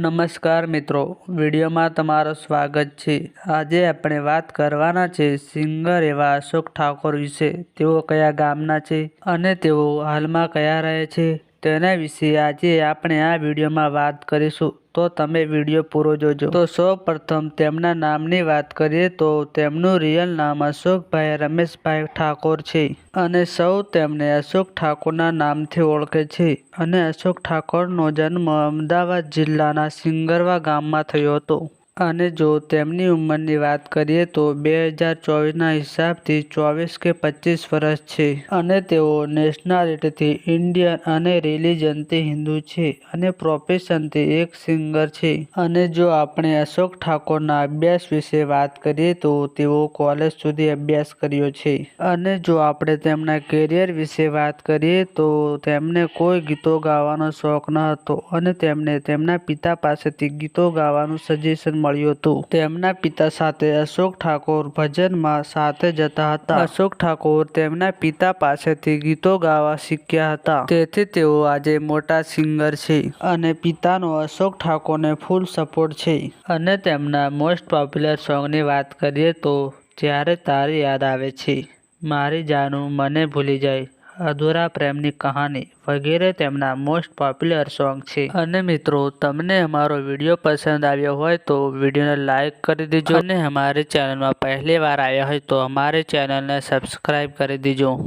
નમસ્કાર મિત્રો, વિડીયોમાં તમારું સ્વાગત છે. આજે આપણે વાત કરવાના છે સિંગર એવા અશોક ઠાકોર વિશે. તેઓ કયા ગામના છે અને તેઓ હાલમાં કયા રહે છે તેના વિશે આજે આપણે આ વિડીયોમાં વાત કરીશું. તો તમે વીડિયો પૂરો જોજો. તો સૌ પ્રથમ તેમના નામની વાત કરીએ તો તેમનું રિયલ નામ અશોકભાઈ રમેશભાઈ ઠાકોર છે અને સૌ તેમને અશોક ઠાકોરના નામથી ઓળખે છે અને અશોક ઠાકોરનો જન્મ અમદાવાદ જિલ્લાના સિંગરવા ગામમાં થયો હતો. અને જો તેમની ઉંમરની વાત કરીએ તો બે હજાર ચોવીસના હિસાબથી ચોવીસ કે પચીસ વર્ષ છે. અને તેઓ નેશનાલિટીથી ઇન્ડિયન અને રિલિજનથી હિન્દુ છે અને પ્રોફેશનથી એક સિંગર છે. અને જો આપણે અશોક ઠાકોરના અભ્યાસ વિશે વાત કરીએ તો તેઓ કોલેજ સુધી અભ્યાસ કર્યો છે. અને જો આપણે તેમના કેરિયર વિશે વાત કરીએ તો તેમને કોઈ ગીતો ગાવાનો શોખ ન હતો અને તેમને તેમના પિતા પાસેથી ગીતો ગાવાનું સજેશન મળ્યું હતું. તેમના પિતા સાથે અશોક ઠાકોર ભજનમાં સાથે જતા હતા. અશોક ઠાકોર તેમના પિતા પાસેથી ગીતો ગાવા શીખ્યા હતા. તેથી તેઓ આજે મોટા સિંગર છે. અને પિતાનો અશોક ઠાકોરને ફૂલ સપોર્ટ છે. અને તેમના મોસ્ટ પોપ્યુલર સોંગની વાત કરીએ તો જ્યારે તારી યાદ આવે છે. મારી જાનું મને ભૂલી જાય. અધૂરા પ્રેમની કહાની વગેરે તેમના મોસ્ટ પોપ્યુલર સોંગ છે. અને મિત્રો, તમને અમારો વીડિયો પસંદ આવ્યો હોય તો વિડીયોને લાઇક કરી દેજો. અને અમારી ચેનલમાં પહેલી વાર આવ્યા હોય તો અમારી ચેનલને સબસ્ક્રાઈબ કરી દેજો.